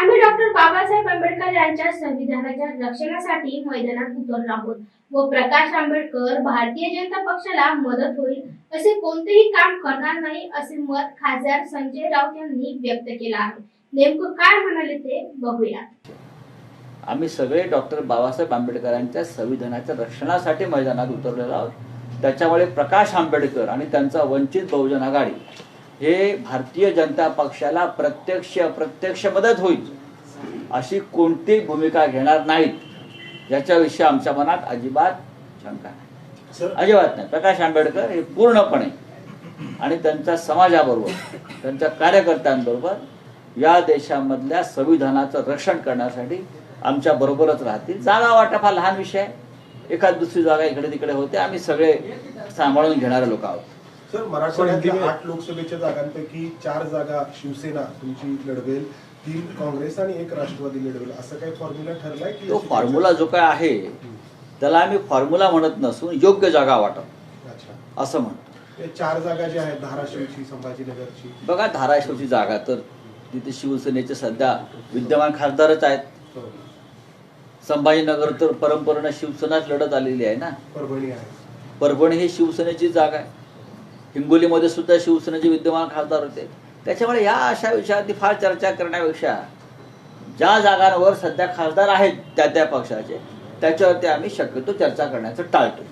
आम्ही डॉक्टर बाबासाहेब आंबेडकर यांच्या संविधानाच्या रक्षणासाठी मैदानात उतरलो आहोत. व प्रकाश आंबेडकर भारतीय जनता पक्षाला मदत होईल असे कोणतेही काम करणार नाही असे मत खासदार संजय राऊत यांनी व्यक्त केलं आहे. नेमकं काय म्हणाले ते बघूया आम्ही सगळे डॉक्टर बाबासाहेब आंबेडकरांच्या संविधानाच्या रक्षणासाठी मैदानात उतरलेलो आहोत. त्याच्यामुळे प्रकाश आंबेडकर आणि त्यांचा वंचित बहुजन आघाडी हे भारतीय जनता पक्षाला प्रत्यक्ष अप्रत्यक्ष मदत होईल. अशी कोणतीही भूमिका घेणार नाहीत याच्याविषयी आमच्या मनात अजिबात शंका नाही. अजिबात नाही. प्रकाश आंबेडकर हे पूर्णपणे आणि त्यांच्या समाजाबरोबर त्यांच्या कार्यकर्त्यांबरोबर या देशामधल्या संविधानाचं रक्षण करण्यासाठी आमच्या बरोबरच राहतील. जागा वाटप हा लहान विषय आहे. एखाद दुसरी जागा इकडे तिकडे होते. आम्ही सगळे सांभाळून घेणारे लोक आहोत. सर मराठवाड्यातल्या आठ लोकसभेच्या जागांपैकी चार जागा शिवसेना तुमची लढवेल तीन काँग्रेस आणि एक राष्ट्रवादी लढवेल. असं काही फॉर्म्युला ठरलाय की तो फॉर्म्युला जो काय आहे त्याला आम्ही फॉर्म्युला म्हणत नसून योग्य जागा वाटप. अच्छा. असं म्हणतो. या चार जागा ज्या आहेत धाराशिवची संभाजीनगरची. बघा धाराशिवची जागा तर तिथे शिवसेनेचे सध्या विद्यमान खासदारच आहेत. हो. संभाजीनगर तर परंपरेनं शिवसेनाच लढत आलेली आहे ना? परभणी आहे. परभणी ही शिवसेनेची जागा आहे. हिंगोलीमध्ये सुद्धा शिवसेनेचे विद्यमान खासदार होते त्याच्यामुळे या अशा विषयावरती फार चर्चा करण्यापेक्षा ज्या जागांवर सध्या खासदार आहेत त्या त्या पक्षाचे त्याच्यावरती आम्ही शक्यतो चर्चा करण्याचं टाळतो.